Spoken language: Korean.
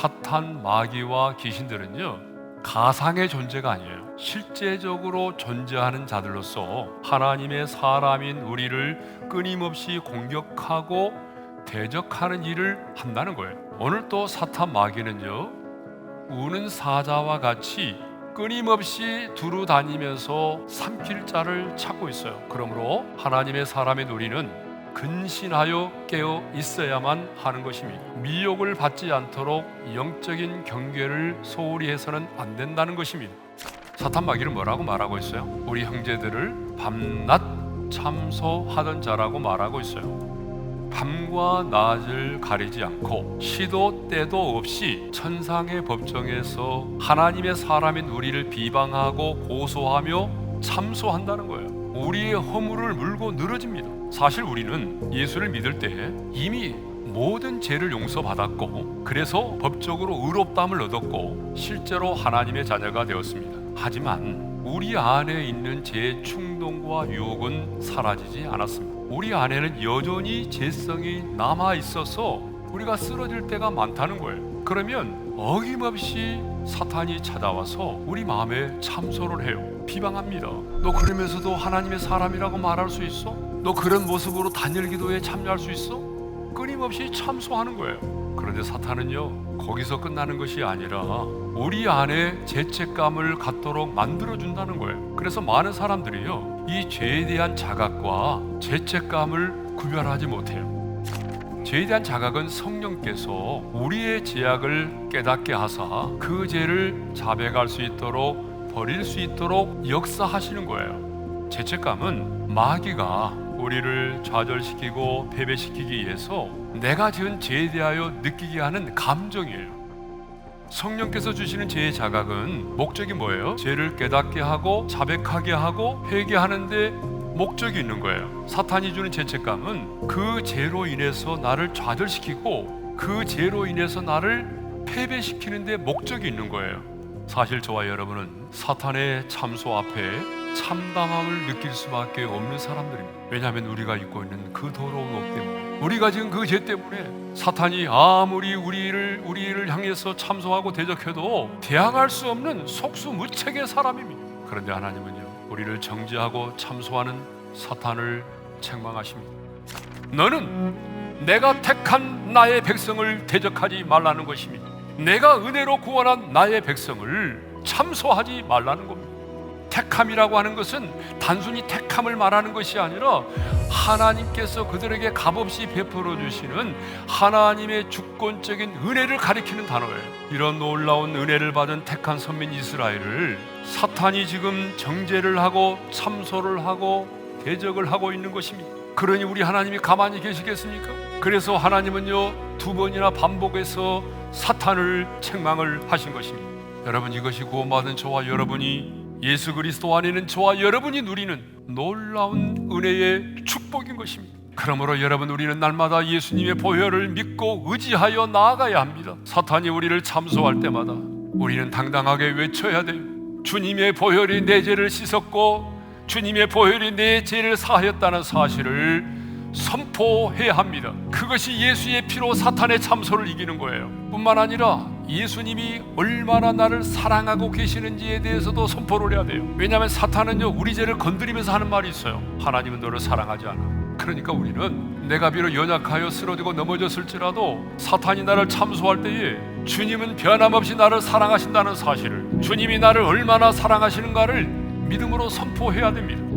사탄, 마귀와 귀신들은요 가상의 존재가 아니에요. 실제적으로 존재하는 자들로서 하나님의 사람인 우리를 끊임없이 공격하고 대적하는 일을 한다는 거예요. 오늘 또 사탄 마귀는요 우는 사자와 같이 끊임없이 두루 다니면서 삼킬 자를 찾고 있어요. 그러므로 하나님의 사람인 우리는 근신하여 깨어 있어야만 하는 것입니다. 미혹을 받지 않도록 영적인 경계를 소홀히 해서는 안 된다는 것입니다. 사탄 마귀는 뭐라고 말하고 있어요? 우리 형제들을 밤낮 참소하던 자라고 말하고 있어요. 밤과 낮을 가리지 않고 시도 때도 없이 천상의 법정에서 하나님의 사람인 우리를 비방하고 고소하며 참소한다는 거예요. 우리의 허물을 물고 늘어집니다. 사실 우리는 예수를 믿을 때 이미 모든 죄를 용서받았고 그래서 법적으로 의롭담을 얻었고 실제로 하나님의 자녀가 되었습니다. 하지만 우리 안에 있는 죄 충동과 유혹은 사라지지 않았습니다. 우리 안에는 여전히 죄성이 남아 있어서 우리가 쓰러질 때가 많다는 거예요. 그러면 어김없이 사탄이 찾아와서 우리 마음에 참소를 해요. 비방합니다. 너 그러면서도 하나님의 사람이라고 말할 수 있어? 너 그런 모습으로 단일 기도에 참여할 수 있어? 끊임없이 참소하는 거예요. 그런데 사탄은요, 거기서 끝나는 것이 아니라 우리 안에 죄책감을 갖도록 만들어 준다는 거예요. 그래서 많은 사람들이요, 이 죄에 대한 자각과 죄책감을 구별하지 못해요. 죄에 대한 자각은 성령께서 우리의 죄악을 깨닫게 하사 그 죄를 자백할 수 있도록 버릴 수 있도록 역사하시는 거예요. 죄책감은 마귀가 우리를 좌절시키고 패배시키기 위해서 내가 지은 죄에 대하여 느끼게 하는 감정이에요. 성령께서 주시는 죄의 자각은 목적이 뭐예요? 죄를 깨닫게 하고 자백하게 하고 회개하는데 목적이 있는 거예요. 사탄이 주는 죄책감은 그 죄로 인해서 나를 좌절시키고 그 죄로 인해서 나를 패배시키는데 목적이 있는 거예요. 사실 저와 여러분은 사탄의 참소 앞에 참담함을 느낄 수밖에 없는 사람들입니다. 왜냐하면 우리가 입고 있는 그 더러운 옷 때문에, 우리가 지금 그 죄 때문에 사탄이 아무리 우리를 우리를 향해서 참소하고 대적해도 대항할 수 없는 속수무책의 사람입니다. 그런데 하나님은요, 우리를 정죄하고 참소하는 사탄을 책망하십니다. 너는 내가 택한 나의 백성을 대적하지 말라는 것입니다. 내가 은혜로 구원한 나의 백성을 참소하지 말라는 겁니다. 택함이라고 하는 것은 단순히 택함을 말하는 것이 아니라 하나님께서 그들에게 값없이 베풀어 주시는 하나님의 주권적인 은혜를 가리키는 단어예요. 이런 놀라운 은혜를 받은 택한 선민 이스라엘을 사탄이 지금 정죄를 하고 참소를 하고 대적을 하고 있는 것입니다. 그러니 우리 하나님이 가만히 계시겠습니까? 그래서 하나님은요 두 번이나 반복해서 사탄을 책망을 하신 것입니다. 여러분 이것이 구원받은 저와 여러분이 예수 그리스도 안에 있는 저와 여러분이 누리는 놀라운 은혜의 축복인 것입니다. 그러므로 여러분 우리는 날마다 예수님의 보혈을 믿고 의지하여 나아가야 합니다. 사탄이 우리를 참소할 때마다 우리는 당당하게 외쳐야 돼요. 주님의 보혈이 내 죄를 씻었고 주님의 보혈이 내 죄를 사하였다는 사실을 선포해야 합니다. 그것이 예수의 피로 사탄의 참소를 이기는 거예요. 뿐만 아니라 예수님이 얼마나 나를 사랑하고 계시는지에 대해서도 선포를 해야 돼요. 왜냐하면 사탄은요 우리 죄를 건드리면서 하는 말이 있어요. 하나님은 너를 사랑하지 않아. 그러니까 우리는 내가 비록 연약하여 쓰러지고 넘어졌을지라도 사탄이 나를 참소할 때에 주님은 변함없이 나를 사랑하신다는 사실을 주님이 나를 얼마나 사랑하시는가를 믿음으로 선포해야 됩니다.